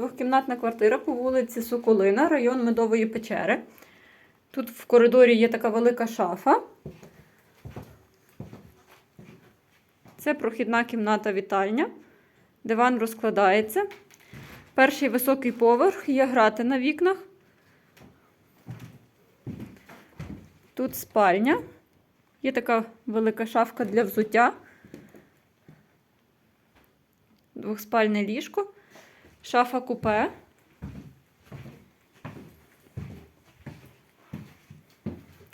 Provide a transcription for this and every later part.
Двохкімнатна квартира по вулиці Соколина, район Медової печери. Тут в коридорі є така велика шафа. Це прохідна кімната вітальня. Диван розкладається. Перший високий поверх, є грати на вікнах. Тут спальня. Є така велика шафка для взуття. Двохспальне ліжко. Шафа купе.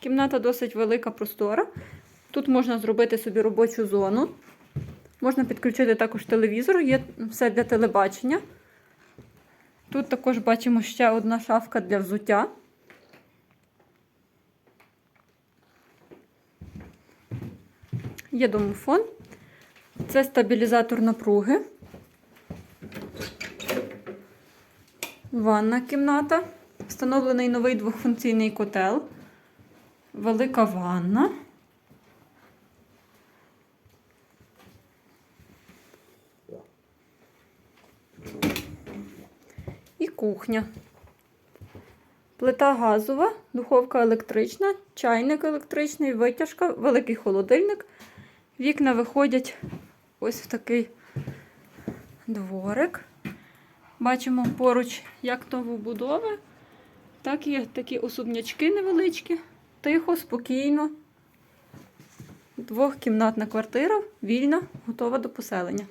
Кімната досить велика, простора. Тут можна зробити собі робочу зону. Можна підключити також телевізор, є все для телебачення. Тут також бачимо ще одна шафка для взуття. Є домофон. Це стабілізатор напруги. Ванна кімната. Встановлений новий двохфункційний котел. Велика ванна. І кухня. Плита газова, духовка електрична, чайник електричний, витяжка, великий холодильник. Вікна виходять ось в такий дворик. Бачимо поруч як новобудови, так і такі особнячки невеличкі. Тихо, спокійно. Двохкімнатна квартира, вільна, готова до поселення.